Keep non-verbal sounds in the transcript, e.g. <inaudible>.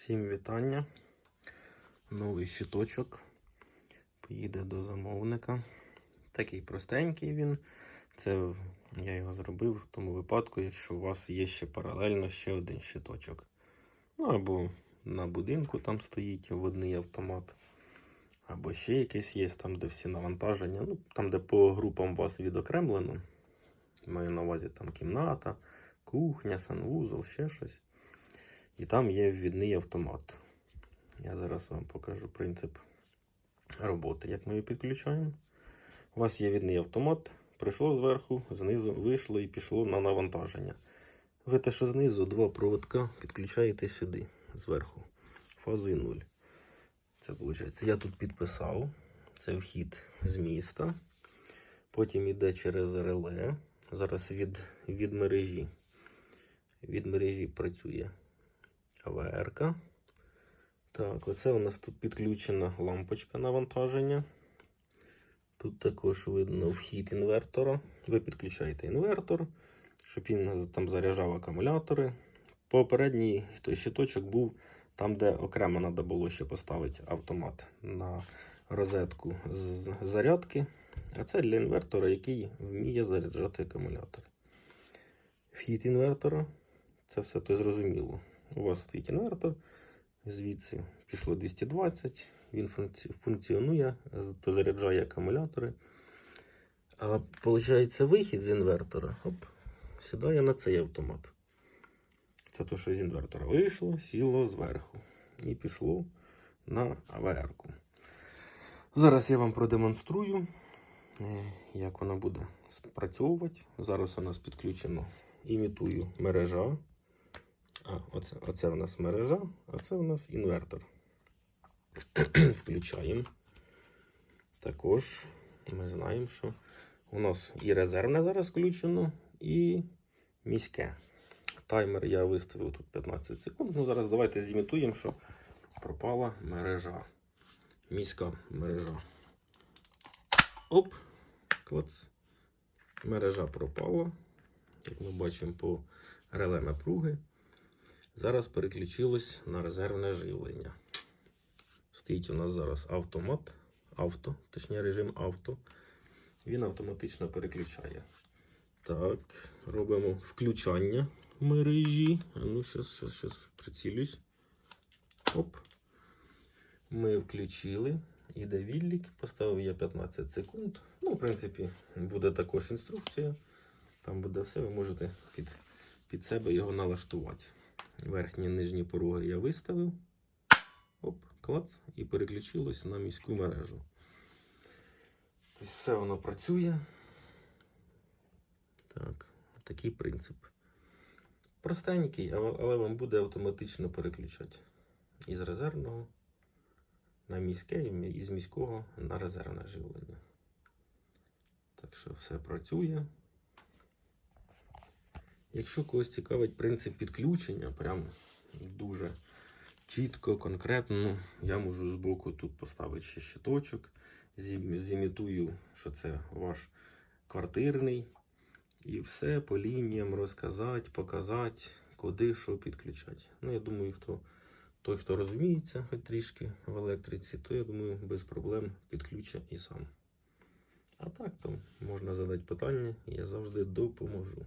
Всім вітання. Новий щиточок. Поїде до замовника. Такий простенький він. Це я його зробив в тому випадку, якщо у вас є ще паралельно ще один щиточок. Ну або на будинку там стоїть водний автомат. Або ще якийсь є, там, де всі навантаження. Ну, там, де по групам вас відокремлено. Маю на увазі там кімната, кухня, санвузол, ще щось. І там є ввідний автомат. Я зараз вам покажу принцип роботи, як ми його підключаємо. У вас є відний автомат, прийшло зверху, знизу вийшло і пішло на навантаження. Ви те, що знизу два проводка підключаєте сюди, зверху, фазою 0. Це виходить. Я тут підписав. Це вхід з міста. Потім йде через реле. Зараз від, від мережі. Від мережі працює АВР. Так, оце у нас тут підключена лампочка навантаження. Тут також видно вхід інвертора. Ви підключаєте інвертор, щоб він там заряджав акумулятори. Попередній той щиточок був там, де окремо треба було ще поставити автомат на розетку з зарядки. А це для інвертора, який вміє заряджати акумулятор. Вхід інвертора це все то зрозуміло. У вас стоїть інвертор, звідси пішло 220, він функціонує, то заряджає акумулятори. А виходить, вихід з інвертора оп, сідає на цей автомат. Це те, що з інвертора вийшло, сіло зверху і пішло на АВР-ку. Зараз я вам продемонструю, е, як вона буде спрацьовувати. Зараз у нас підключено, імітую мережа. А, оце, оце у нас мережа, а це у нас інвертор. <clears throat> Включаємо. Також ми знаємо, що у нас і резервне зараз включено, і міське. Таймер я виставив тут 15 секунд. Ну, зараз давайте зімітуємо, що пропала мережа. Міська мережа. Оп, клац. Мережа пропала. Як ми бачимо по реле напруги. Зараз переключилось на резервне живлення. Стоїть у нас зараз автомат, авто, точніше режим авто. Він автоматично переключає. Так, робимо включання мережі. Ну, щас, щас, щас прицілюсь. Оп. Ми включили. Іде відлік. Поставив я 15 секунд. Ну, в принципі, буде також інструкція. Там буде все, ви можете під, під себе його налаштувати. Верхні нижні пороги я виставив. Оп, клац, і переключилось на міську мережу. Тобто все воно працює. Так, такий принцип. Простенький, але вам буде автоматично переключати із резервного на міське, і із міського на резервне живлення. Так що все працює. Якщо когось цікавить принцип підключення, прям дуже чітко, конкретно, ну, я можу збоку тут поставити ще щиточок, зімітую, що це ваш квартирний. І все по лініям розказати, показати, куди що підключати. Ну, я думаю, хто, той, хто розуміється хоч трішки в електриці, то я думаю, без проблем підключить і сам. А так, то можна задати питання, і я завжди допоможу.